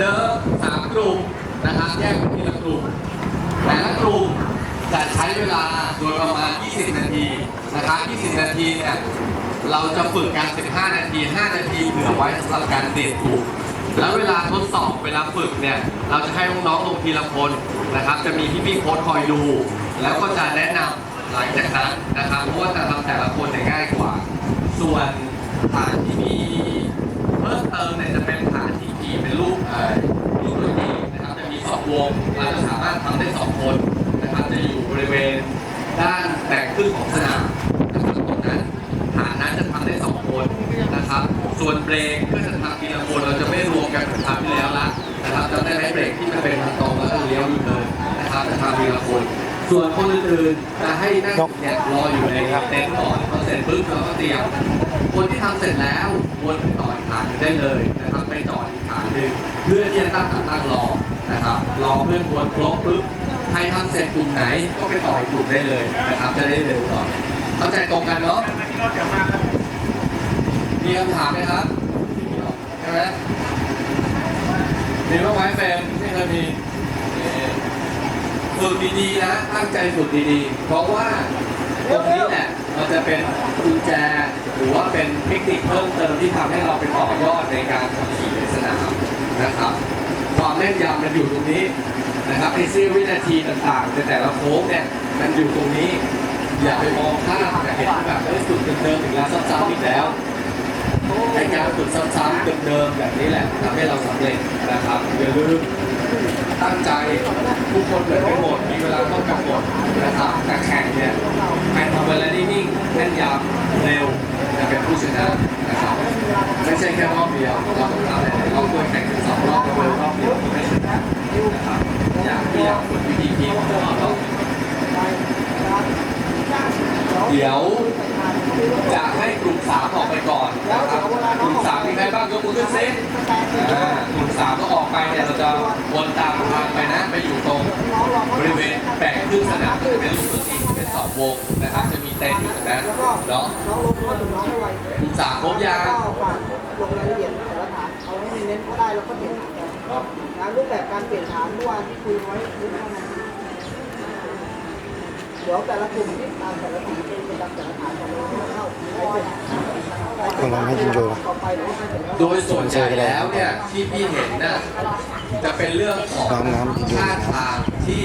เดิมสามกลุ่มนะครับแยกเป็นทีละกลุ่มแต่ละกลุ่มจะใช้เวลาโดยประมาณ 20 นาทีนะครับ20 นาทีเนี่ยเราจะฝึกกัน 15 นาที 5 นาทีเผื่อไว้สำหรับการเด็ลุ่มแล้วเวลาทดสอบเวลาฝึกเนี่ยเราจะให้น้องๆลงทีละคนนะครับ จะมีพี่พี่โค้ชคอยดู แล้วก็จะแนะนำหลังจากนั้นนะครับเพราะว่าจะทำแต่ละคนเนี่ง่ายกว่า ส่วนฐานที่มีเพิ่มเติมเนี่ยจะเป็นฐานที่ เป็นรูปเอ่อรูปดนตรีนะครับจะมีสองวงเราจะสามารถทำได้สองคนนะครับจะอยู่บริเวณด้านแบ่งครึ่งของสนามนะครับตรงนั้นฐานนั้นจะทำได้สองคนนะครับ ส่วนเบรกก็จะทำทีละคนเราจะไม่รวมกันเหมือนคราวที่แล้วละนะครับจำได้ไหมเบรกที่มันเป็นทางตรงแล้วก็เลี้ยวอยู่เลยนะครับจะทำทีละคนส่วนคนอื่นๆจะให้นั่งเนี่ยรออยู่ในเต็นท์ก่อนพอเสร็จปุ๊บเราก็เตรียมคนที่ทำเสร็จแล้ววนไปต่ออีกฐานหนึ่งได้เลยนะครับไปจอดอีกฐานหนึ่ง เพื่อที่จะตั้งขาตั้งรอนะครับรอเพื่อนวนครบปุ๊บใครทำเสร็จกลุ่มไหนก็ไปต่อกลุ่มได้เลยนะครับจะได้เร็วหน่อยเข้าใจตรงกันเนาะมีคำถามไหมครับใช่ไหมมีบ้างไหมเฟรมไม่เคยมีฝึกดีๆนะตั้งใจฝึกดีๆ เพราะว่าตรงนี้แหละมันจะเป็นกุญแจหรือว่าเป็นเทคนิคเพิ่มเติมที่ทำให้เราเป็นต่อยอดในการขับขี่ นะครับความแน่นยำมันอยู่ตรงนี้นะครับไอ้เสี้ยววินาทีต่างๆในแต่ละโค้งเนี่ยมันอยู่ตรงนี้ อย่าไปมองข้ามแต่เห็นแบบได้สุดเดิมๆอีกแล้วซ้ำๆอีกแล้วในการฝึกซ้ำๆเดิมๆแบบนี้แหละทำให้เราสำเร็จนะครับอย่าลืมตั้งใจ ค่รอบเดียวเราต้องทำหลายๆรอบด้วยแข่งถึงสองรอบเร็วรอบเดียวไม่ชนะนะครับอยากที่อยากฝึกวิธีคิดของเราเนาะเดี๋ยวจะให้กลุ่มสามออกไปก่อนนะครับกลุ่มสามมีใครบ้างยกมือขึ้นเซิอ่ากลุ่มสามก็ออกไปเนี่ยเราจะวนตามทางไปนะไปอยู่ตรงบริเวณแบ่งครึ่งสนามจะเป็นลูกดนตรีเป็นสองวงนะครับจะมีเต็นท์อยู่ตรงนั้นเนาะน้องลงโทษถึงน้องไม่ไหวกลุ่มสามครบยัง ได้แล้วก็เปลี่ยนฐานกันงานรูปแบบการเปลี่ยนฐานเมื่อวานที่คุยไว้นิดเท่านั้นเดี๋ยวแต่ละกลุ่มที่ตามแต่ละสีเป็นไปตามแต่ละฐานของเราเข้าไปเสร็จคนให้ยิงโยนต่อไปหรือว่าไปเสร็จแล้วโดยส่วนใหญ่แล้วเนี่ยที่พี่เห็นน่ะจะเป็นเรื่องของน้ำน้ำที่อยู่ท่าทางที่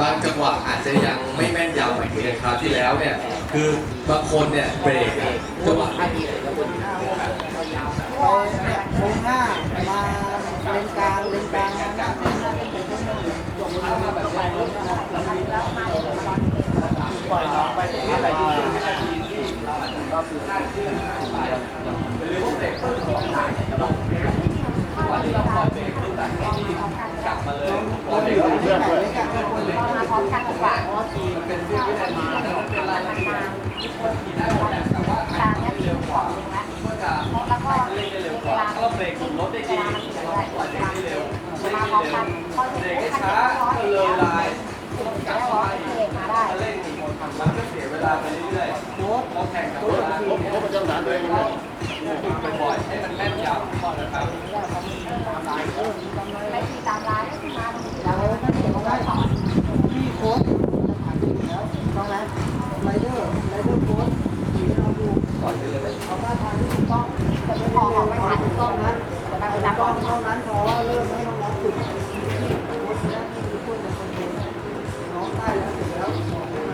บางจังหวะอาจจะยังไม่แม่นยำเหมือนในคราวที่แล้วเนี่ยคือบางคนเนี่ยเบรกอะจังหวะ ไปเนี่ยโค้งห้ามาเลนกลางเลนกลางนะปล่อยน้องไปอะไรที่เป็นวินาทีที่ ก็คือวันที่เบรกคือแบบที่กลับมราอยู่ที่ได้ดีกว่ามันเป็นเรื่องวินาทีแต่มันเป็นรายละเอียดที่คนขี่ได้หมดแหละแต่ว่าใครตามทำนี้ได้เร็วกว่าถึงแล้วก็จะแล้วก็เล่นได้เร็วกว่าถ้าเราเบรกหมุนรถได้ดีเราปล่อยเบรกได้เร็วเล่นมาได้พอมเร็กันวพอถึงเบรกให้ช้า ลาไปเรื่อยๆเราแข่งกับเวลาลบลบประจำฐานตัวเองฝึกบ่อยๆให้มันแม่นยำก่อนนะครับ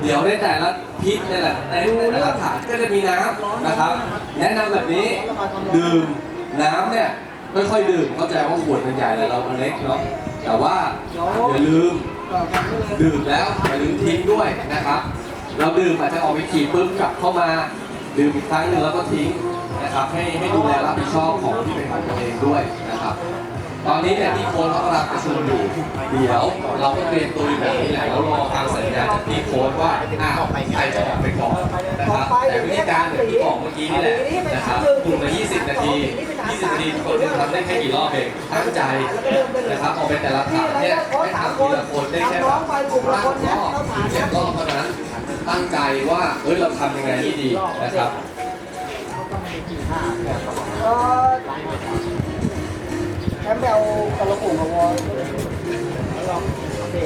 เดี๋ยวในแต่ละพิษเนี่ยแหละในแต่ละฐานก็จะมีน้ำนะครับ แนะนำแบบนี้ดื่มน้ำเนี่ยค่อยๆดื่มเข้าใจว่าขวดมันใหญ่แต่เรามันเล็กเนาะแต่ว่าอย่าลืมดื่มแล้วอย่าลืมทิ้งด้วยนะครับ เราดื่มอาจจะออกไปขี่ปุ๊บกลับเข้ามาดื่มอีกครั้งหนึ่งแล้วก็ทิ้งนะครับให้ให้ดูแลรับผิดชอบของที่เป็นของตัวเองด้วยนะครับ ตอนนี้เนี่ยที่โค้ชเขากำลังประชุมอยู่ เดี๋ยวเราก็เตรียมตัวอยู่แบบนี้แหละแล้วรอฟังสัญญาณจากพี่โค้ชว่าอะใครจะออกไปก่อนนะครับแต่วิธีการอย่างที่บอกเมื่อกี้นี่แหละนะครับกลุ่มละ20 นาที 20 นาทีคนหนึงทำได้แค่กี่รอบเองตั้งใจนะครับออกไปแต่ละฐานเนี่ยให้ทำทีละคนได้แค่แบบห้ารอบเจ็ดรอบเท่านั้นตั้งใจว่าเอ้ยเราทำยังไงที่ดีนะครับเออ แชมป์ไปเอากระโหลกมาวอลแล้วลองเค